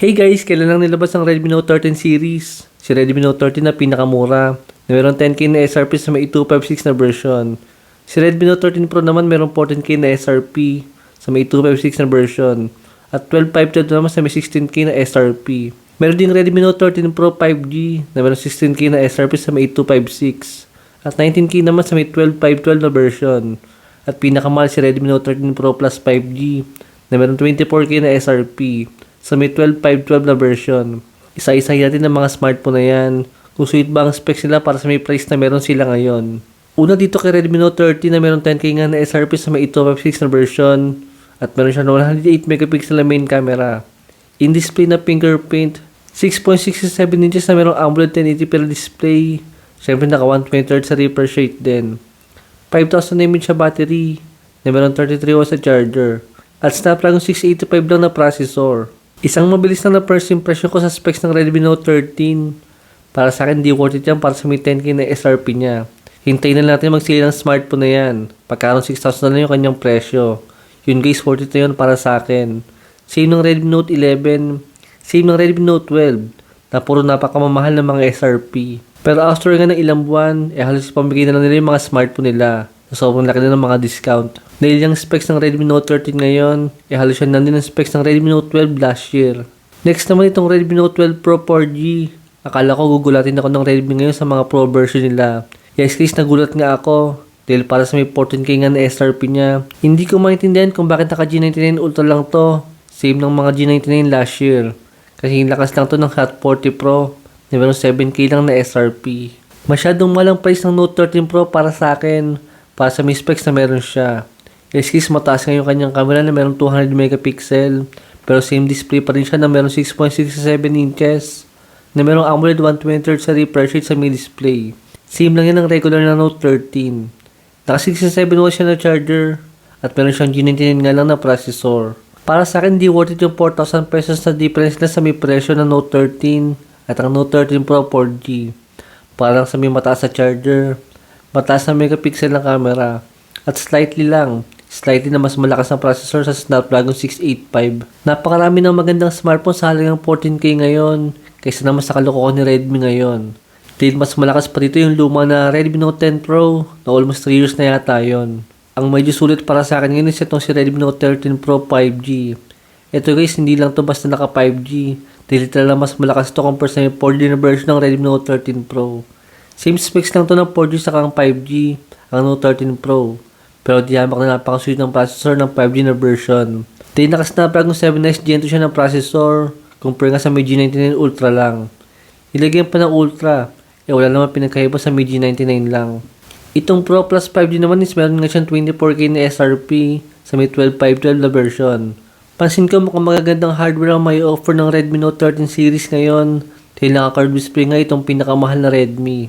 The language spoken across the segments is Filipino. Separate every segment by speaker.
Speaker 1: Hey guys, kailan lang nilabas ang Redmi Note 13 series? Si Redmi Note 13 na pinakamura. Na meron 10k na SRP sa may 256 na version. Si Redmi Note 13 Pro naman meron 14k na SRP sa may 256 na version. At 12.512 naman sa may 16k na SRP. Meron ding Redmi Note 13 Pro 5G na meron 16k na SRP sa may 256. At 19k naman sa may 12.512 na version. At pinakamahal si Redmi Note 13 Pro Plus 5G na meron 24k na SRP sa may 12.512 na version. Isa-isa natin ang mga smartphone na yan. Kung sweet ba ang specs nila para sa may price na meron sila ngayon. Una dito kay Redmi Note 30 na meron 10k nga na SRP sa may 256 na version at meron siya na 108 megapixel na main camera. In-display na fingerprint, 6.67 inches na merong AMOLED 1080 per display. Siyempre naka 120 Hz sa refresh rate din. 5,000 mAh battery na meron 33 watts sa charger. At Snapdragon 685 lang na processor. Isang mabilis na first impression ko sa specs ng Redmi Note 13. Para sa akin, di worth it yan para sa may 10k na SRP niya. Hintayin na natin mag-sale ng smartphone na yan. Pagkaroon 6,000 na yung kanyang presyo. Yun guys, worth it na yun para sa akin. Same ng Redmi Note 11. Same ng Redmi Note 12. Na puro napakamamahal ng mga SRP. Pero after nga ng ilang buwan, eh halos pamigay na lang nila yung mga smartphone nila. So, sobrang laki na ng mga discount. Dahil yung specs ng Redmi Note 13 ngayon, eh halos yan nandun ang specs ng Redmi Note 12 last year. Next naman itong Redmi Note 12 Pro 4G. Akala ko gugulatin ako ng Redmi ngayon sa mga Pro version nila. Yes guys, nagulat nga ako. Dahil para sa may 14k nga na SRP niya. Hindi ko maintindihan kung bakit naka G99 Ultra lang to. Same ng mga G99 last year. Kasi yung lakas lang to ng Hot 40 Pro. Meron 7k lang na SRP. Masyadong malang price ng Note 13 Pro para sa akin. Para sa may specs na meron siya. Guys, mataas nga yung kanyang camera na meron 200 megapixel. Pero same display pa rin siya na meron 6.67 inches. Na merong AMOLED 120 Hz sa refresh rate sa may display. Same lang yan ng regular na Note 13. Naka 67 watts siya na charger. At meron siyang G99 nga lang na processor. Para sa akin, di worth it yung 4,000 pesos na difference na sa may presyo ng Note 13 at ang Note 13 Pro 4G. Parang sa may mataas na charger, mataas na megapixel ng camera, at slightly lang, slightly na mas malakas ang processor sa Snapdragon 685. Napakarami ng magandang smartphone sa halagang 14k ngayon, kaysa naman sa kaloko ni Redmi ngayon. Dahil mas malakas pa dito yung luma na Redmi Note 10 Pro na almost 3 years na yata yon. Ang medyo sulit para sa akin ngayon is itong si Redmi Note 13 Pro 5G. Ito guys, hindi lang to basta naka 5G. Dahil talaga mas malakas to compare sa yung 4G na version ng Redmi Note 13 Pro. Same specs lang to ng 4G sa kang 5G, ang Note 13 Pro. Pero di hamak na napakasulit ng processor ng 5G na version. Dahil naka Snapdragon 7 Next Gen 2 siya ng processor, compare nga sa may G99 Ultra lang. Nilagyan pa ng Ultra, eh wala naman pinagkaiba sa may G99 lang. Itong Pro Plus 5G naman is meron nga siyang 24K na SRP sa may 12.512 na version. Pansin ko mukhang magagandang hardware ang may offer ng Redmi Note 13 series ngayon dahil naka-curved display nga itong pinakamahal na Redmi.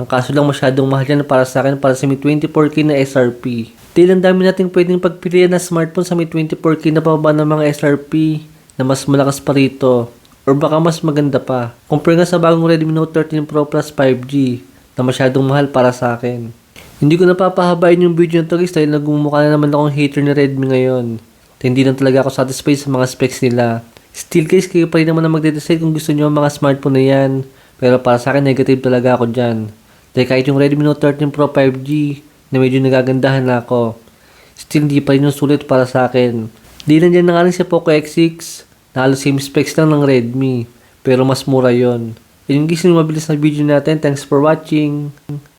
Speaker 1: Ang kaso lang masyadong mahal yan para sa akin para sa may 24K na SRP. Dahil ang dami nating pwedeng pagpilian na smartphone sa may 24K na pababa ng mga SRP na mas malakas pa rito. Or baka mas maganda pa. Compare nga sa bagong Redmi Note 13 Pro Plus 5G na masyadong mahal para sa akin. Hindi ko napapahabain yung video nito guys dahil nagmumukha na naman akong hater ni Redmi ngayon. Hindi lang talaga ako satisfied sa mga specs nila. Still guys, kayo pa rin naman na magde-decide kung gusto nyo ang mga smartphone na yan. Pero para sa akin, negative talaga ako dyan. Dahil kahit yung Redmi Note 13 Pro 5G na medyo nagagandahan na ako, still hindi pa rin yung sulit para sa akin. Di lang dyan na nga rin si Poco X6 na halos same specs lang ng Redmi. Pero mas mura yon. Yun yung mabilis na video natin. Thanks for watching.